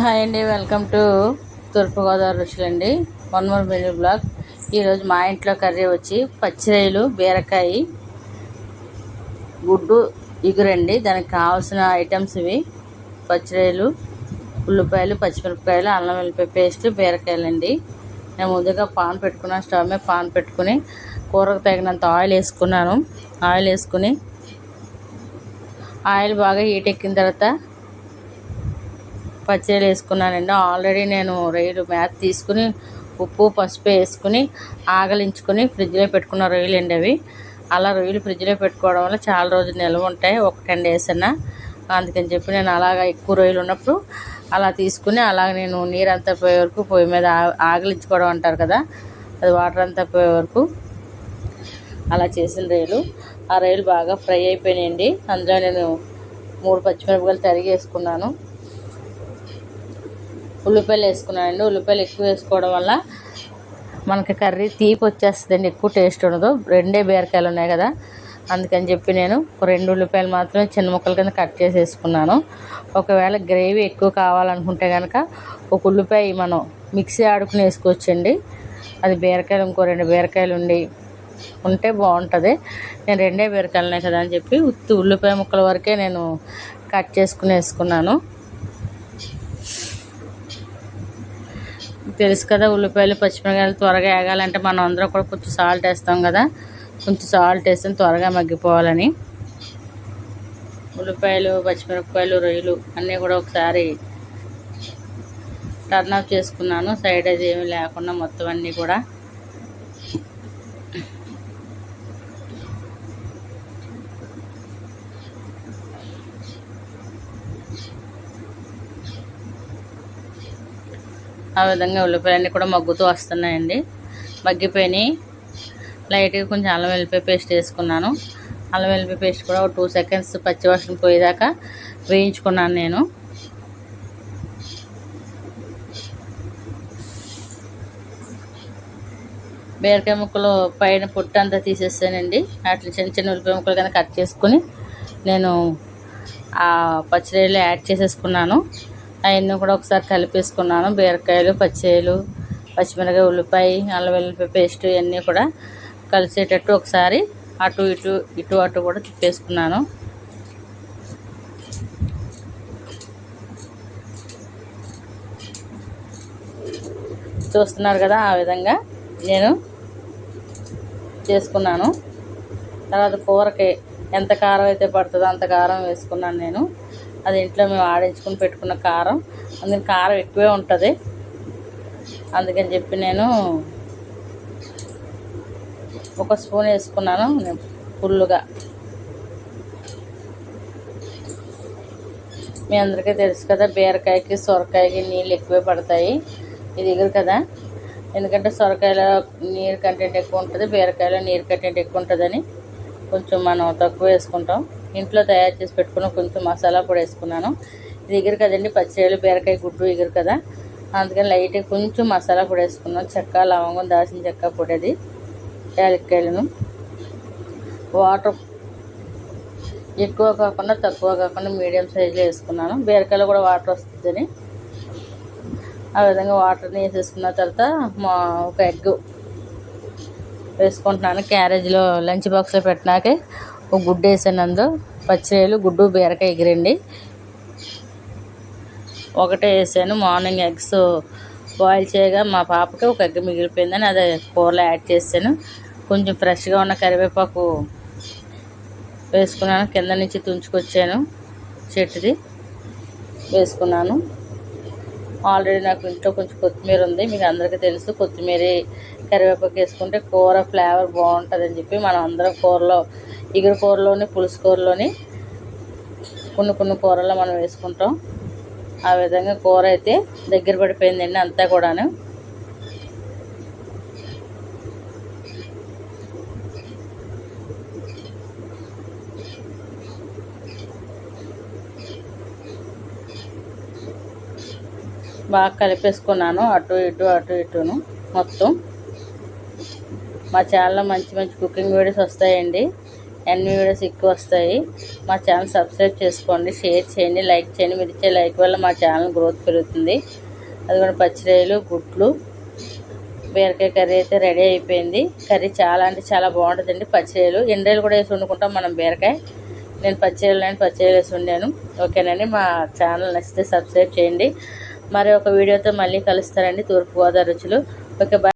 Hi అండి welcome to Thurpu Godavari రుచులండి. One more menu blog. ఈరోజు మా ఇంట్లో కర్రీ వచ్చి పచ్చిరొయ్యలు బీరకాయ గుడ్డు ఇగురండి. దానికి కావాల్సిన ఐటమ్స్ ఇవి. పచ్చిరొయ్యలు ఉల్లిపాయలు పచ్చిమిరపకాయలు అల్లం వెల్లిపాయ పేస్ట్ బీరకాయలు అండి నేను ముందుగా పాన్ పెట్టుకున్నాను స్టవ్ మీద పాన్ పెట్టుకుని కూరకు తగినంత ఆయిల్ వేసుకున్నాను. ఆయిల్ వేసుకుని ఆయిల్ బాగా హీట్ ఎక్కిన తర్వాత పచ్చళ్ళు వేసుకున్నానండి. ఆల్రెడీ నేను రొయ్యలు మ్యాత్ తీసుకుని ఉప్పు పసుపు వేసుకుని ఆగలించుకుని ఫ్రిడ్జ్లో పెట్టుకున్న రొయ్యలు అండి అవి. అలా రొయ్యలు ఫ్రిడ్జ్లో పెట్టుకోవడం వల్ల చాలా రోజులు నిల్వ ఉంటాయి. ఒక టెన్ డేస్ అన్నా. అందుకని చెప్పి నేను అలాగా ఎక్కువ రొయ్యలు ఉన్నప్పుడు అలా తీసుకుని అలాగ నేను నీరు అంతా పోయే వరకు పొయ్యి మీద ఆగలించుకోవడం అంటారు కదా అది వాటర్ అంతా పోయే వరకు అలా చేసిన రొయ్యలు. ఆ రొయ్యలు బాగా ఫ్రై అయిపోయినాయండి. అందులో నేను మూడు పచ్చిమిరపకాయలు తరిగి వేసుకున్నాను ఉల్లిపాయలు వేసుకున్నానండి. ఉల్లిపాయలు ఎక్కువ వేసుకోవడం వల్ల మనకి కర్రీ తీపి వచ్చేస్తుందండి. ఎక్కువ టేస్ట్ ఉండదు. రెండే బీరకాయలు ఉన్నాయి కదా. అందుకని చెప్పి నేను రెండు ఉల్లిపాయలు మాత్రమే చిన్న ముక్కల కింద కట్ చేసేసుకున్నాను. ఒకవేళ గ్రేవీ ఎక్కువ కావాలనుకుంటే కనుక ఒక ఉల్లిపాయ మనం మిక్సీ ఆడుకుని వేసుకోవచ్చండి. అది బీరకాయలు ఇంకో రెండు బీరకాయలు ఉండి ఉంటే బాగుంటుంది. నేను రెండే బీరకాయలు ఉన్నాయి కదా అని చెప్పి ఉత్తి ఉల్లిపాయ ముక్కల వరకే నేను కట్ చేసుకుని వేసుకున్నాను. తెలుసు కదా ఉల్లిపాయలు పచ్చిమిరకాయలు త్వరగా వేగాలంటే మనం అందరం కూడా కొంచెం సాల్ట్ వేస్తాం కదా. కొంచెం సాల్ట్ వేస్తాం త్వరగా మగ్గిపోవాలని. ఉల్లిపాయలు పచ్చిమిరపకాయలు రొయ్యలు అన్నీ కూడా ఒకసారి టర్న్ ఆఫ్ చేసుకున్నాను. సైడ్ అది ఏమీ లేకుండా మొత్తం అన్నీ కూడా. ఆ విధంగా ఉల్లిపాయలన్నీ కూడా మగ్గుతూ వస్తున్నాయండి. మగ్గిపోయినాయి. లైట్గా కొంచెం అల్లం వెల్లిపాయ పేస్ట్ వేసుకున్నాను. అల్లం వెల్లిపాయ పేస్ట్ కూడా ఒక టూ సెకండ్స్ పచ్చివాసన పోయేదాకా వేయించుకున్నాను నేను. బీరకాయ ముక్కలు పైన పుట్టంతా తీసేసానండి. వాటిని చిన్న చిన్న ఉల్లిపాయ ముక్కలు కనుక కట్ చేసుకుని నేను ఆ పచ్చిరొయ్యలు యాడ్ చేసేసుకున్నాను. అవన్నీ కూడా ఒకసారి కలిపేసుకున్నాను. బీరకాయలు పచ్చిరొయ్యలు పచ్చిమిరకాయ ఉల్లిపాయ అల్లం వెల్లిపాయ పేస్ట్ ఇవన్నీ కూడా కలిసేటట్టు ఒకసారి అటు ఇటు ఇటు అటు కూడా తిప్పేసుకున్నాను. చూస్తున్నారు కదా ఆ విధంగా నేను చేసుకున్నాను. తర్వాత కూరకి ఎంత కారం అయితే పడుతుందో అంత కారం వేసుకున్నాను నేను. అది ఇంట్లో మేము ఆడించుకుని పెట్టుకున్న కారం. అందుకని కారం ఎక్కువే ఉంటుంది. అందుకని చెప్పి నేను ఒక స్పూన్ వేసుకున్నాను ఫుల్గా మీ అందరికీ తెలుసు కదా బీరకాయకి సొరకాయకి నీళ్ళు ఎక్కువే పడతాయి. ఇది ఎగురు కదా? ఎందుకంటే సొరకాయలో నీరు కంటెంట్ ఎక్కువ ఉంటుంది బీరకాయలో నీరు కంటెంట్ ఎక్కువ ఉంటుందని కొంచెం మనం తక్కువ వేసుకుంటాం. ఇంట్లో తయారు చేసి పెట్టుకున్న కొంచెం మసాలా పొడి వేసుకున్నాను. ఇది ఎగురు కదండి పచ్చిరొయ్యలు బీరకాయ గుడ్డు ఎగురు కదా. అందుకని లైట్గా కొంచెం మసాలా పొడి వేసుకున్నాను. చెక్క లవంగం దాచిన చెక్క పొడి అది యాలక్కాయలను. వాటర్ ఎక్కువ కాకుండా తక్కువ కాకుండా మీడియం సైజులో వేసుకున్నాను. బీరకాయలో కూడా వాటర్ వస్తుందని. ఆ విధంగా వాటర్ని వేసేసుకున్న తర్వాత మా ఒక ఎగ్ వేసుకుంటున్నాను. క్యారేజ్లో లంచ్ బాక్స్లో పెట్టినాకే ఒక గుడ్డు వేసాను అందు పచ్చిరొయ్యలు గుడ్డు బీరకాయ ఎగిరండి ఒకటే వేసాను. మార్నింగ్ ఎగ్స్ బాయిల్ చేయగా మా పాపకి ఒక ఎగ్ మిగిలిపోయిందని అదే కూరలో యాడ్ చేసాను. కొంచెం ఫ్రెష్గా ఉన్న కరివేపాకు వేసుకున్నాను. కింద నుంచి తుంచుకొచ్చాను చెట్టుది. వేసుకున్నాను. ఆల్రెడీ నాకు ఇంట్లో కొంచెం కొత్తిమీర ఉంది మీకు అందరికీ తెలుసు. కొత్తిమీర కరివేపాకు వేసుకుంటే కూర ఫ్లేవర్ బాగుంటుందని చెప్పి మనం అందరం కూరలో ఇగురు కూరలోని పులుసు కూరలోని కొన్ని కొన్ని కూరల్లో మనం వేసుకుంటాం. ఆ విధంగా కూర అయితే దగ్గర పడిపోయిందండి అంతా కూడాను. బాగా కలిపేసుకున్నాను. అటు ఇటు అటు ఇటును మొత్తం. మా ఛానల్లో మంచి మంచి కుకింగ్ వీడియోస్ వస్తాయండి. అన్ని వీడియోస్ ఎక్కువ వస్తాయి. మా ఛానల్ సబ్స్క్రైబ్ చేసుకోండి షేర్ చేయండి లైక్ చేయండి. మీరు ఇచ్చే లైక్ వల్ల మా ఛానల్ గ్రోత్ పెరుగుతుంది. అది కూడా పచ్చిరాయలు గుడ్లు బీరకాయ కర్రీ అయితే రెడీ అయిపోయింది. కర్రీ చాలా అంటే చాలా బాగుంటుందండి. పచ్చిరాయలు ఎండ్రాయలు కూడా వేసి వండుకుంటాం మనం బీరకాయ. నేను పచ్చిరాయలు నేను పచ్చిరాయలు వేసి వండాను. ఓకేనండి మా ఛానల్ నచ్చితే సబ్స్క్రైబ్ చేయండి. మరి ఒక వీడియోతో మళ్ళీ కలుస్తారండి తూర్పుగోదావరి రుచులు. Okay bye